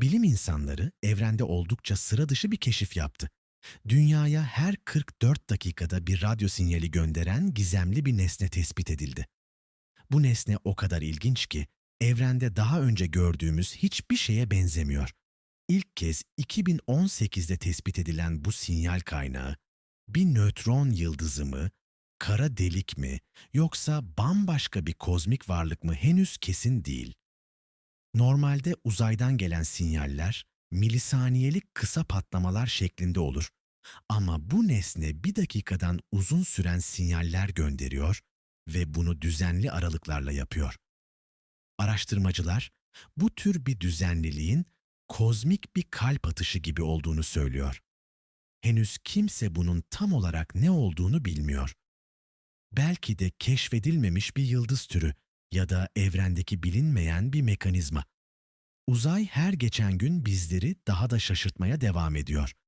Bilim insanları evrende oldukça sıra dışı bir keşif yaptı. Dünyaya her 44 dakikada bir radyo sinyali gönderen gizemli bir nesne tespit edildi. Bu nesne o kadar ilginç ki evrende daha önce gördüğümüz hiçbir şeye benzemiyor. İlk kez 2018'de tespit edilen bu sinyal kaynağı bir nötron yıldızı mı, kara delik mi yoksa bambaşka bir kozmik varlık mı henüz kesin değil. Normalde uzaydan gelen sinyaller milisaniyelik kısa patlamalar şeklinde olur. Ama bu nesne bir dakikadan uzun süren sinyaller gönderiyor ve bunu düzenli aralıklarla yapıyor. Araştırmacılar bu tür bir düzenliliğin kozmik bir kalp atışı gibi olduğunu söylüyor. Henüz kimse bunun tam olarak ne olduğunu bilmiyor. Belki de keşfedilmemiş bir yıldız türü ya da evrendeki bilinmeyen bir mekanizma. Uzay her geçen gün bizleri daha da şaşırtmaya devam ediyor.